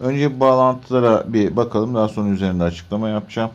Önce bağlantılara bir bakalım. Daha sonra üzerinde açıklama yapacağım.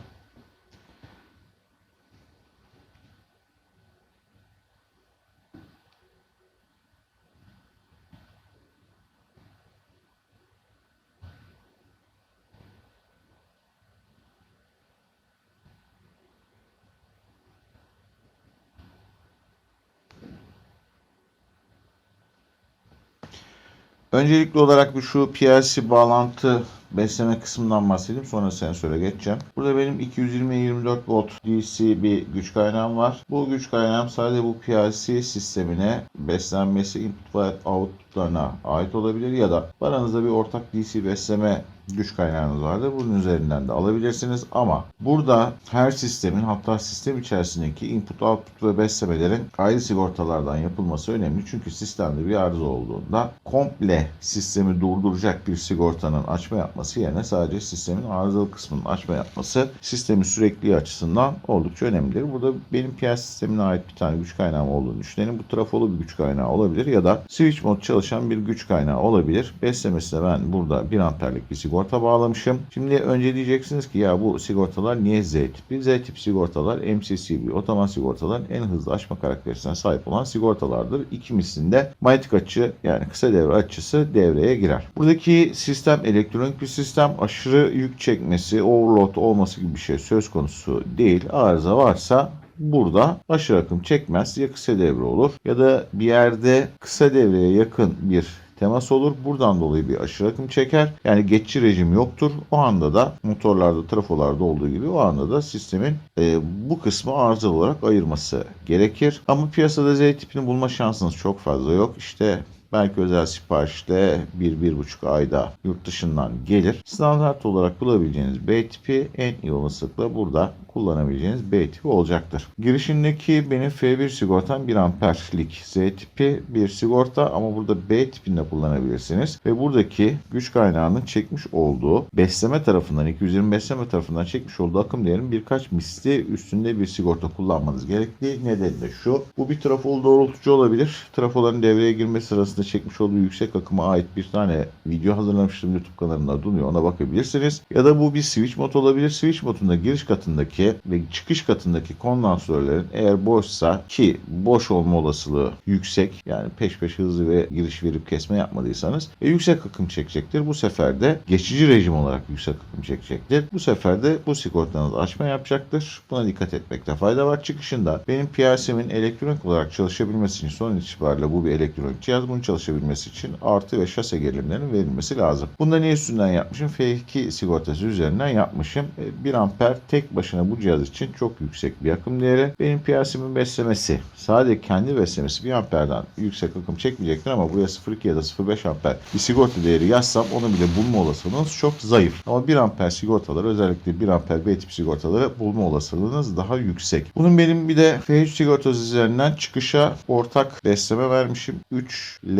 Öncelikli olarak bir şu PLC bağlantı besleme kısmından bahsedeyim. Sonra sensöre geçeceğim. Burada benim 220-24 volt DC bir güç kaynağım var. Bu güç kaynağım sadece bu PLC sistemine beslenmesi input ve outputlarına ait olabilir ya da aranızda bir ortak DC besleme güç kaynağınız vardır. Bunun üzerinden de alabilirsiniz ama burada her sistemin hatta sistem içerisindeki input, output ve beslemelerin ayrı sigortalardan yapılması önemli. Çünkü sistemde bir arıza olduğunda komple sistemi durduracak bir sigortanın açma yapması yerine sadece sistemin arızalı kısmının açma yapması sistemin sürekli açısından oldukça önemlidir. Burada benim piyasa sistemine ait bir tane güç kaynağı olduğunu düşünelim. Bu trafolu bir güç kaynağı olabilir ya da switch mod çalışan bir güç kaynağı olabilir. Beslemesine ben burada 1 amperlik bir sigorta bağlamışım. Şimdi önce diyeceksiniz ki ya bu sigortalar niye Z tipi? Z tip sigortalar MCCB otoman sigortaların en hızlı açma karakterisine sahip olan sigortalardır. İkimisinde manyetik açı yani kısa devre açısı devreye girer. Buradaki sistem elektronik bir sistem. Aşırı yük çekmesi, overload olması gibi bir şey söz konusu değil. Arıza varsa burada aşırı akım çekmez ya kısa devre olur ya da bir yerde kısa devreye yakın bir temas olur. Buradan dolayı bir aşırı akım çeker. Yani geçici rejim yoktur. O anda da motorlarda, trafolarda olduğu gibi o anda da sistemin e, bu kısmı arızalı olarak ayırması gerekir. Ama piyasada Z tipini bulma şansınız çok fazla yok. İşte Belki özel siparişle 1-1,5 ayda yurt dışından gelir. Standart olarak bulabileceğiniz B tipi en iyi olasılıkla burada kullanabileceğiniz B tipi olacaktır. Girişindeki benim F1 sigortam 1 amperlik Z tipi bir sigorta ama burada B tipinde kullanabilirsiniz. Ve buradaki güç kaynağının çekmiş olduğu besleme tarafından 220 besleme tarafından çekmiş olduğu akım değerinin birkaç misli üstünde bir sigorta kullanmanız gerektiği nedeni de şu. Bu bir trafol doğrultucu olabilir. Trafoların devreye girme sırasında çekmiş olduğu yüksek akıma ait bir tane video hazırlamıştım YouTube kanalında duruyor ona bakabilirsiniz. Ya da bu bir switch mod olabilir. Switch modunda giriş katındaki ve çıkış katındaki kondansörlerin eğer boşsa ki boş olma olasılığı yüksek yani peş peşe hızlı ve giriş verip kesme yapmadıysanız e, yüksek akım çekecektir. Bu sefer de geçici rejim olarak yüksek akım çekecektir. Bu sefer de bu sigortanız açma yapacaktır. Buna dikkat etmekte fayda var. Çıkışında benim PLC'min elektronik olarak çalışabilmesi için son itibariyle bu bir elektronik cihaz. Bunun çalışabilmesi için artı ve şase gerilimlerinin verilmesi lazım. Bunda ne üstünden yapmışım? F2 sigortası üzerinden yapmışım. 1 amper tek başına bu cihaz için çok yüksek bir akım değeri. Benim PLC'min beslemesi sadece kendi beslemesi 1 amperden yüksek akım çekmeyecektir ama buraya 0.2 ya da 0.5 amper bir sigorta değeri yazsam onu bile bulma olasılığınız çok zayıf. Ama 1 amper sigortaları özellikle 1 amper B tip sigortaları bulma olasılığınız daha yüksek. Bunun benim bir de F3 sigortası üzerinden çıkışa ortak besleme vermişim.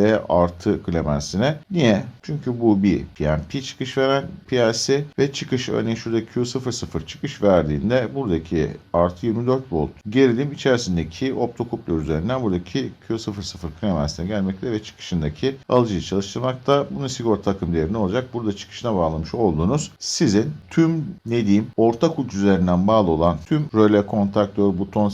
3L artı Clemens'ine. Niye? Çünkü bu bir PNP çıkış veren PLC ve çıkış örneğin şurada Q00 çıkış verdiğinde buradaki artı 24 volt gerilim içerisindeki optokupler üzerinden buradaki Q00 Clemens'ine gelmekte ve çıkışındaki alıcıyı çalıştırmakta. Bunun sigorta akım değeri ne olacak? Burada çıkışına bağlamış olduğunuz sizin tüm ne diyeyim ortak uç üzerinden bağlı olan tüm röle, kontaktör, buton,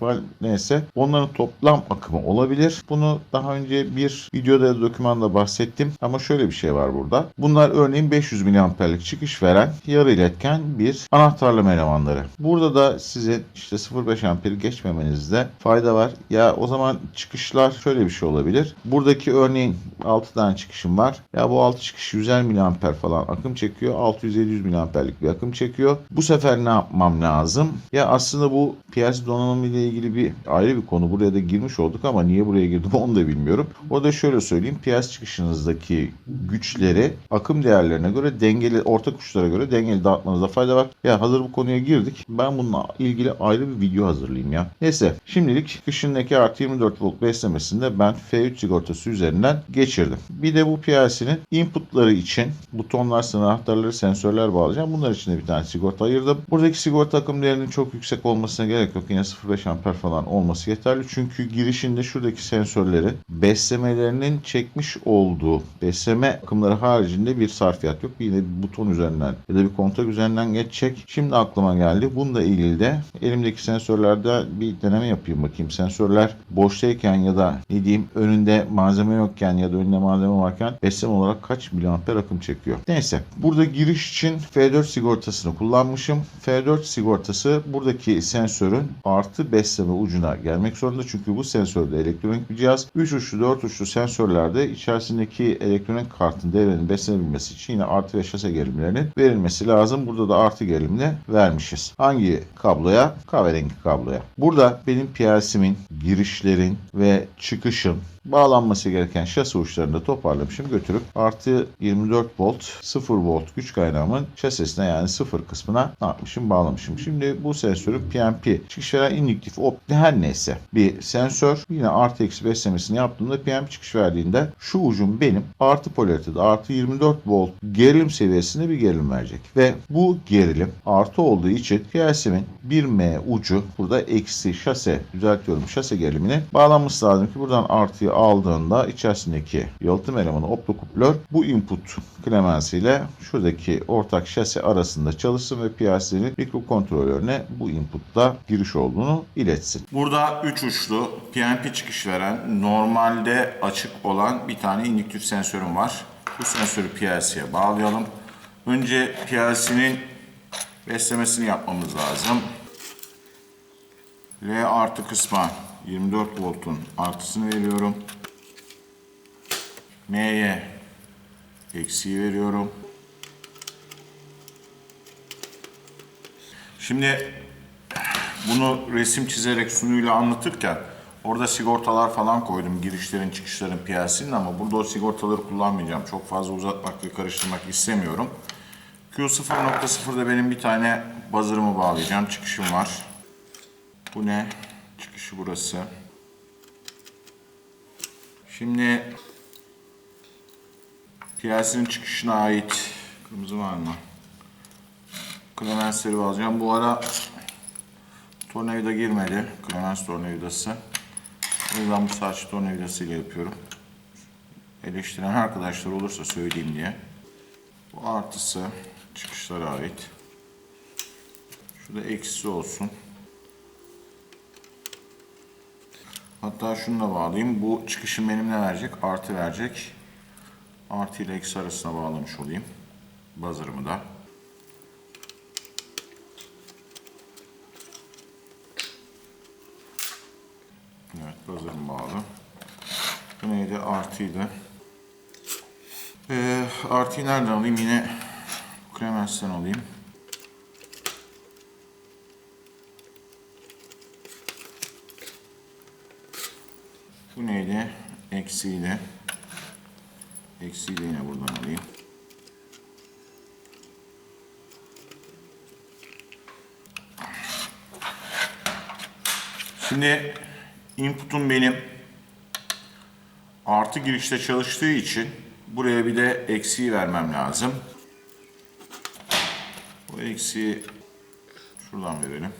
var neyse onların toplam akımı olabilir. Bunu daha önce bir videoda dokümanda bahsettim ama şöyle bir şey var burada. Bunlar örneğin 500 miliamperlik çıkış veren yarı iletken bir anahtarlama elemanları. Burada da sizin işte 0.5 amperi geçmemenizde fayda var. Ya o zaman çıkışlar şöyle bir şey olabilir. Buradaki örneğin 6 tane çıkışım var. Ya bu 6 çıkış 100 miliamper falan akım çekiyor. 600-700 miliamperlik bir akım çekiyor. Bu sefer ne yapmam lazım? Ya aslında bu piyasa donanımı ile ilgili bir ayrı bir konu. Buraya da girmiş olduk ama niye buraya girdim onu da bilmiyorum. O da şöyle söyleyeyim. Piyasa çıkışınızdaki güçleri akım değerlerine göre dengeli, ortak uçlara göre dengeli dağıtmanızda fayda var. Ya hazır bu konuya girdik. Ben bununla ilgili ayrı bir video hazırlayayım ya. Neyse şimdilik çıkışındaki artı 24 volt beslemesinde ben F3 sigortası üzerinden geçirdim. Bir de bu PLC'nin inputları için butonlar, sınır anahtarları, sensörler bağlayacağım. Bunlar için de bir tane sigorta ayırdım. Buradaki sigorta akım değerinin çok yüksek olmasına gerek yok. Yine 0.5 amper falan olması yeterli. Çünkü girişinde şuradaki sensörleri beslemelerin gerilimlerinin çekmiş olduğu besleme akımları haricinde bir sarfiyat yok. Yine bir buton üzerinden ya da bir kontak üzerinden geçecek. Şimdi aklıma geldi. Bununla ilgili de elimdeki sensörlerde bir deneme yapayım bakayım. Sensörler boştayken ya da ne diyeyim önünde malzeme yokken ya da önünde malzeme varken besleme olarak kaç miliamper akım çekiyor. Neyse. Burada giriş için F4 sigortasını kullanmışım. F4 sigortası buradaki sensörün artı besleme ucuna gelmek zorunda. Çünkü bu sensör de elektronik bir cihaz. 3 uçlu 4 uçlu sensörlerde içerisindeki elektronik kartın devrenin beslenebilmesi için yine artı ve şase gerilimlerinin verilmesi lazım. Burada da artı gerilimini vermişiz. Hangi kabloya? Kahverengi kabloya. Burada benim PLC'min girişlerin ve çıkışın bağlanması gereken şase uçlarını da toparlamışım. Götürüp artı 24 volt 0 volt güç kaynağımın şasesine yani sıfır kısmına ne yapmışım? Bağlamışım. Şimdi bu sensörün PNP çıkış veren indüktif opti her neyse bir sensör. Yine artı eksi beslemesini yaptığımda PNP çıkış verdiğinde şu ucum benim artı polaritede artı 24 volt gerilim seviyesinde bir gerilim verecek. Ve bu gerilim artı olduğu için PLC'min 1M ucu burada eksi şase düzeltiyorum şase gerilimine bağlanması lazım ki buradan aldığında içerisindeki yalıtım elemanı optokuplör bu input klemensiyle şuradaki ortak şase arasında çalışsın ve PLC'nin mikrokontrolörüne bu inputta giriş olduğunu iletsin. Burada 3 uçlu PNP çıkış veren normalde açık olan bir tane indüktif sensörüm var. Bu sensörü PLC'ye bağlayalım. Önce PLC'nin beslemesini yapmamız lazım. L artı kısma 24 voltun artısını veriyorum. M'ye eksiği veriyorum. Şimdi bunu resim çizerek sunuyla anlatırken orada sigortalar falan koydum girişlerin çıkışların PLC'nin ama burada o sigortaları kullanmayacağım. Çok fazla uzatmak ve karıştırmak istemiyorum. Q0.0'da benim bir tane buzzer'ımı bağlayacağım. Çıkışım var. Bu ne? Çıkışı burası. Şimdi PLC'nin çıkışına ait kırmızı var mı? Clemens'leri alacağım. Bu ara tornavida girmedi. Clemens tornavidası. O yüzden bu saç tornavidasıyla yapıyorum. Eleştiren arkadaşlar olursa söyleyeyim diye. Bu artısı çıkışlara ait. Şurada eksisi olsun. Hatta şunu da bağlayayım. Bu çıkışım benim ne verecek? Artı verecek. Artı ile eksi arasına bağlamış olayım. Buzzer'ımı da. Evet buzzer'ım bağlı. Bu neydi? Artıydı. Ee, artıyı nereden alayım? Yine Clemens'ten alayım. Bu neydi? Eksiyle. Eksiyi de yine buradan alayım. Şimdi input'um benim artı girişte çalıştığı için buraya bir de eksiği vermem lazım. Bu eksiği şuradan verelim.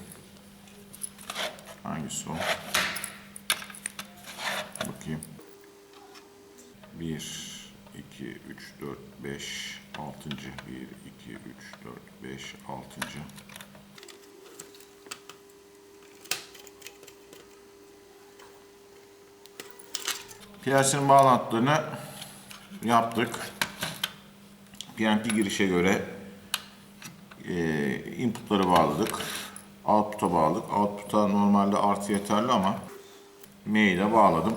Hangisi o? Bakayım. 1, 2, 3, 4, 5, 6. 1, 2, 3, 4, 5, 6. PLC'nin bağlantılarını yaptık. PNP girişe göre e, inputları bağladık. Output'a bağladık. Output'a normalde artı yeterli ama M'yi de bağladım.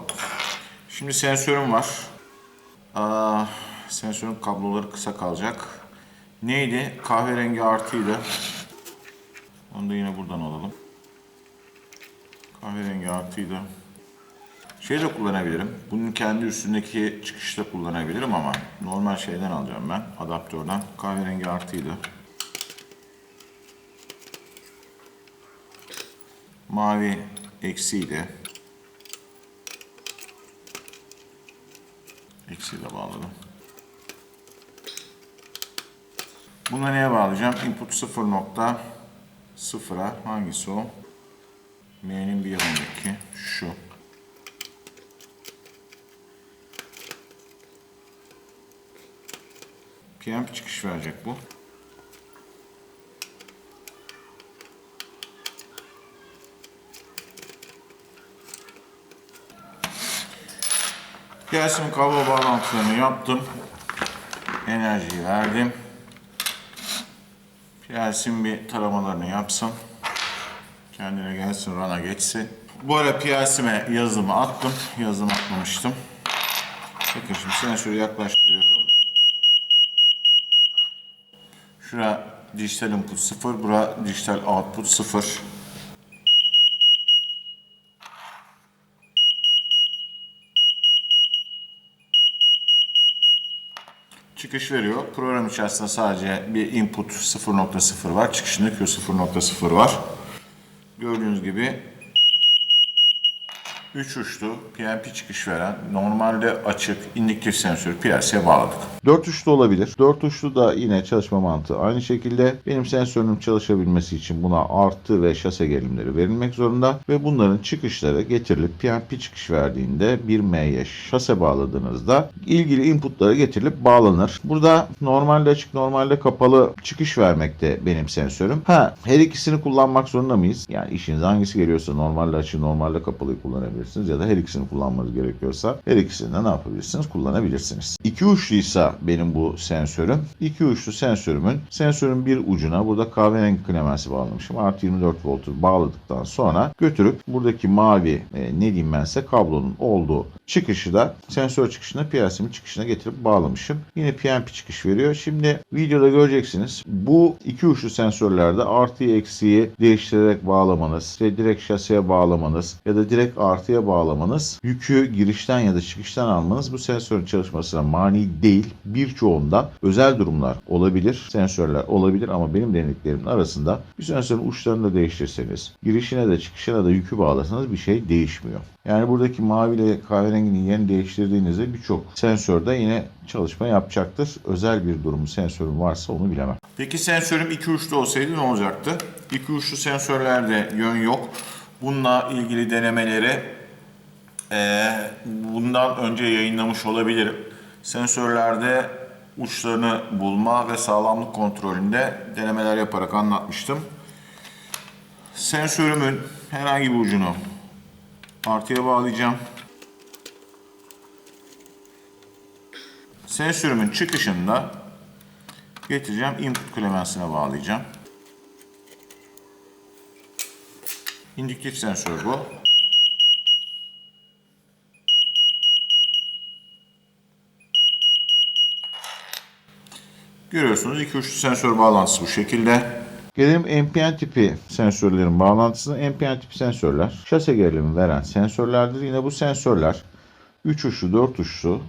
Şimdi sensörüm var. Aa, sensörün kabloları kısa kalacak. Neydi? Kahverengi artıydı. Onu da yine buradan alalım. Kahverengi artıydı. Şey de kullanabilirim. Bunun kendi üstündeki çıkışta kullanabilirim ama normal şeyden alacağım ben. Adaptörden. Kahverengi artıydı. Mavi eksiydi. Eksiği de bağladım. Bunu neye bağlayacağım? Input 0.0'a hangisi o? M'nin bir yanındaki şu. PMP çıkış verecek bu. Gelsin kablo bağlantılarını yaptım. Enerjiyi verdim. Gelsin bir taramalarını yapsın. Kendine gelsin, rana geçsin. Bu ara PLC'me yazımı attım. Yazımı atmamıştım. Bakın şimdi sensörü yaklaştırıyorum. Şura dijital input 0, bura dijital output 0. Çıkış veriyor. Program içerisinde sadece bir input 0.0 var. Çıkışında Q 0.0 var. Gördüğünüz gibi 3 uçlu PNP çıkış veren normalde açık indüktif sensörü PLC'ye bağladık. 4 uçlu olabilir. 4 uçlu da yine çalışma mantığı aynı şekilde benim sensörüm çalışabilmesi için buna artı ve şase gerilimleri verilmek zorunda ve bunların çıkışları getirilip PNP çıkış verdiğinde 1M'ye şase bağladığınızda ilgili inputlara getirilip bağlanır. Burada normalde açık normalde kapalı çıkış vermekte benim sensörüm. Ha her ikisini kullanmak zorunda mıyız? Yani işiniz hangisi geliyorsa normalde açık normalde kapalıyı kullanabilirsiniz ya da her ikisini kullanmanız gerekiyorsa her ikisini de ne yapabilirsiniz? Kullanabilirsiniz. İki uçluysa benim bu sensörüm. İki uçlu sensörümün sensörün bir ucuna burada kahverengi klemensi bağlamışım. Artı 24 voltu bağladıktan sonra götürüp buradaki mavi e, ne diyeyim bense kablonun olduğu çıkışı da sensör çıkışına PLC'min çıkışına getirip bağlamışım. Yine PNP çıkış veriyor. Şimdi videoda göreceksiniz. Bu iki uçlu sensörlerde artıyı eksiği değiştirerek bağlamanız, işte direkt şaseye bağlamanız ya da direkt artıya bağlamanız, yükü girişten ya da çıkıştan almanız bu sensörün çalışmasına mani değil. Birçoğunda özel durumlar olabilir, sensörler olabilir ama benim denediklerimin arasında bir sensörün uçlarını da değiştirseniz, girişine de çıkışına da yükü bağlasanız bir şey değişmiyor. Yani buradaki mavi ile kahverenginin yerini değiştirdiğinizde birçok sensörde yine çalışma yapacaktır. Özel bir durumu sensörün varsa onu bilemem. Peki sensörüm iki uçlu olsaydı ne olacaktı? İki uçlu sensörlerde yön yok. Bununla ilgili denemeleri eee, bundan önce yayınlamış olabilirim. Sensörlerde uçlarını bulma ve sağlamlık kontrolünde denemeler yaparak anlatmıştım. Sensörümün herhangi bir ucunu artıya bağlayacağım. Sensörümün çıkışında getireceğim input klemensine bağlayacağım. İndüktif sensör bu. Görüyorsunuz iki uçlu sensör bağlantısı bu şekilde. Gelelim NPN tipi sensörlerin bağlantısına. NPN tipi sensörler şase gerilimi veren sensörlerdir. Yine bu sensörler 3 uçlu 4 uçlu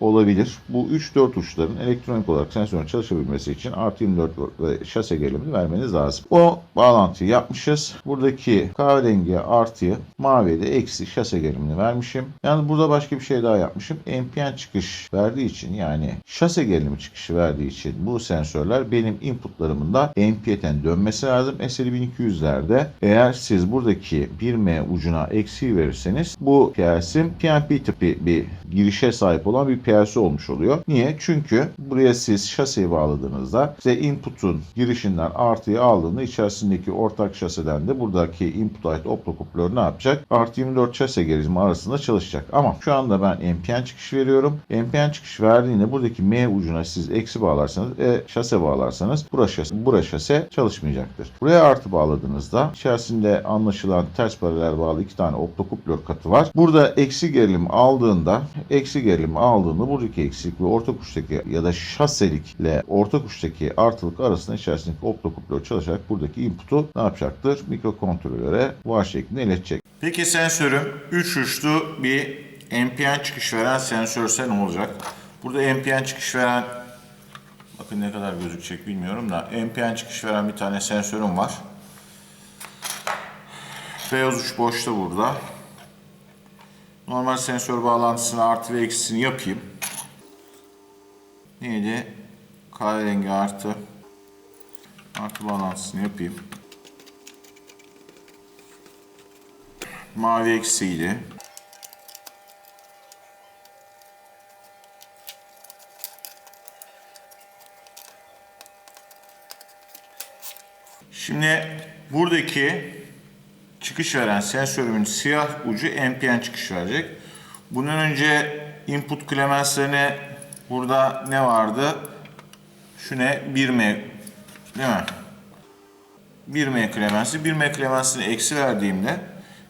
olabilir. Bu 3-4 uçların elektronik olarak sensörün çalışabilmesi için artı 24 volt ve şase gerilimini vermeniz lazım. O bağlantıyı yapmışız. Buradaki kahverengiye artıyı, maviye de eksi şase gerilimini vermişim. Yani burada başka bir şey daha yapmışım. NPN çıkış verdiği için yani şase gerilimi çıkışı verdiği için bu sensörler benim inputlarımın da NPN'den dönmesi lazım. SL1200'lerde eğer siz buradaki 1M ucuna eksiği verirseniz bu PLC'm PNP tipi bir girişe sahip olan bir PLC olmuş oluyor. Niye? Çünkü buraya siz şaseyi bağladığınızda size input'un girişinden artıyı aldığında içerisindeki ortak şaseden de buradaki input'a ait optokuplör ne yapacak? Artı 24 şase gerilimi arasında çalışacak. Ama şu anda ben NPN çıkış veriyorum. NPN çıkış verdiğinde buradaki M ucuna siz eksi bağlarsanız, e, şase bağlarsanız bura şase, bura şase çalışmayacaktır. Buraya artı bağladığınızda içerisinde anlaşılan ters paralel bağlı iki tane optokuplör katı var. Burada eksi gerilim aldığında eksi gerilim aldığında buradaki eksiklik ve orta uçtaki ya da şaselikle orta uçtaki artılık arasında içerisindeki optokuplör çalışarak buradaki input'u ne yapacaktır? Mikrokontrolöre var şeklinde iletecek. Peki sensörüm 3 uçlu bir NPN çıkış veren sensörse ne olacak? Burada NPN çıkış veren bakın ne kadar gözükecek bilmiyorum da NPN çıkış veren bir tane sensörüm var. Beyaz uç boşta burada. Normal sensör bağlantısını artı ve eksisini yapayım. Neydi? Kahverengi artı. Artı bağlantısını yapayım. Mavi eksiydi. Şimdi buradaki çıkış veren sensörümün siyah ucu NPN çıkış verecek. Bundan önce input klemenslerine burada ne vardı? Şu ne? 1M değil mi? 1M klemensi. 1M klemensini eksi verdiğimde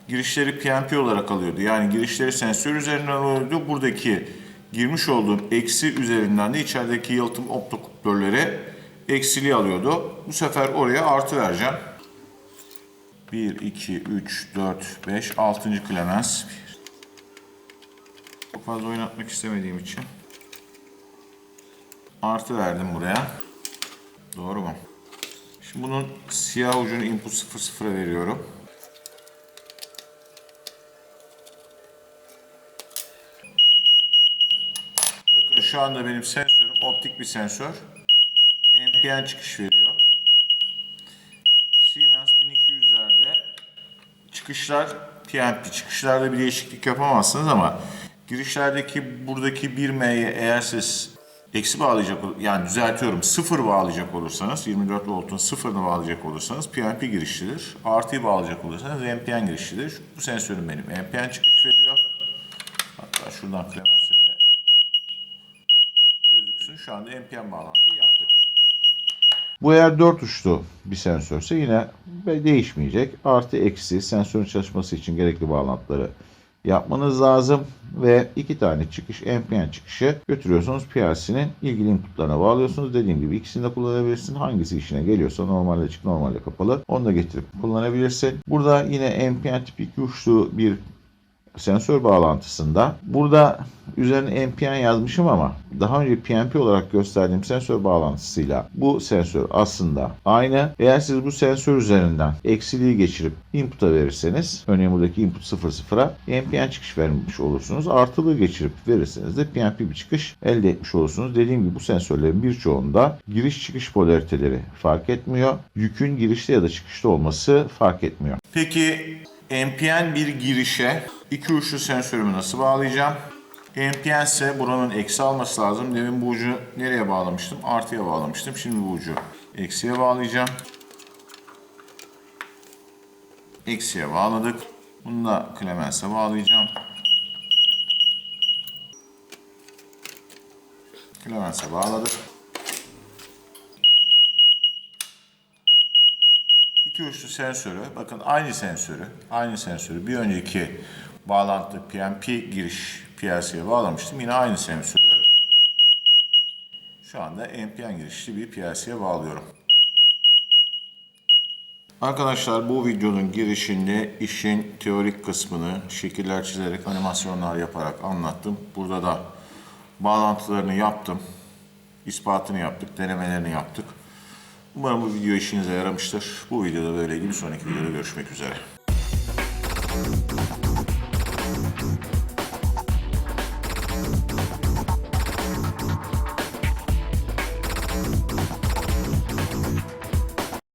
girişleri PNP olarak alıyordu. Yani girişleri sensör üzerinden alıyordu. Buradaki girmiş olduğum eksi üzerinden de içerideki yalıtım optokuptörleri eksili alıyordu. Bu sefer oraya artı vereceğim. 1, 2, 3, 4, 5, 6. klemens. Çok fazla oynatmak istemediğim için. Artı verdim buraya. Doğru mu? Şimdi bunun siyah ucunu input 00'a veriyorum. Bakın şu anda benim sensörüm optik bir sensör. NPN çıkış veriyor. Siemens 1200'lerde çıkışlar PNP çıkışlarda bir değişiklik yapamazsınız ama girişlerdeki buradaki 1M'ye eğer siz eksi bağlayacak yani düzeltiyorum sıfır bağlayacak olursanız 24 voltun sıfırını bağlayacak olursanız PNP girişlidir. Artıyı bağlayacak olursanız NPN girişlidir. Bu sensörüm benim NPN çıkış veriyor. Hatta şuradan de gözüksün. Şu anda NPN bağlantıyı yaptık. Bu eğer 4 uçlu bir sensörse yine değişmeyecek. Artı eksi sensörün çalışması için gerekli bağlantıları yapmanız lazım. Ve iki tane çıkış NPN çıkışı götürüyorsunuz PLC'nin ilgili inputlarına bağlıyorsunuz. Dediğim gibi ikisini de kullanabilirsin. Hangisi işine geliyorsa normalde açık normalde kapalı onu da getirip kullanabilirsin. Burada yine NPN tip 2 uçlu bir sensör bağlantısında burada üzerine NPN yazmışım ama daha önce PNP olarak gösterdiğim sensör bağlantısıyla bu sensör aslında aynı. Eğer siz bu sensör üzerinden eksiliği geçirip input'a verirseniz örneğin buradaki input 00'a NPN çıkış vermiş olursunuz. Artılığı geçirip verirseniz de PNP bir çıkış elde etmiş olursunuz. Dediğim gibi bu sensörlerin birçoğunda giriş çıkış polariteleri fark etmiyor. Yükün girişte ya da çıkışta olması fark etmiyor. Peki NPN bir girişe iki uçlu sensörümü nasıl bağlayacağım? NPN ise buranın eksi alması lazım. Demin bu ucu nereye bağlamıştım? Artıya bağlamıştım. Şimdi bu ucu eksiye bağlayacağım. Eksiye bağladık. Bunu da Clemens'e bağlayacağım. Clemens'e bağladık. İki uçlu sensörü, bakın aynı sensörü, aynı sensörü bir önceki bağlantı PNP giriş PLC'ye bağlamıştım. Yine aynı sensörü şu anda NPN girişli bir PLC'ye bağlıyorum. Arkadaşlar bu videonun girişinde işin teorik kısmını şekiller çizerek animasyonlar yaparak anlattım. Burada da bağlantılarını yaptım. ispatını yaptık, denemelerini yaptık. Umarım bu video işinize yaramıştır. Bu videoda böyleydi. Bir sonraki videoda görüşmek üzere.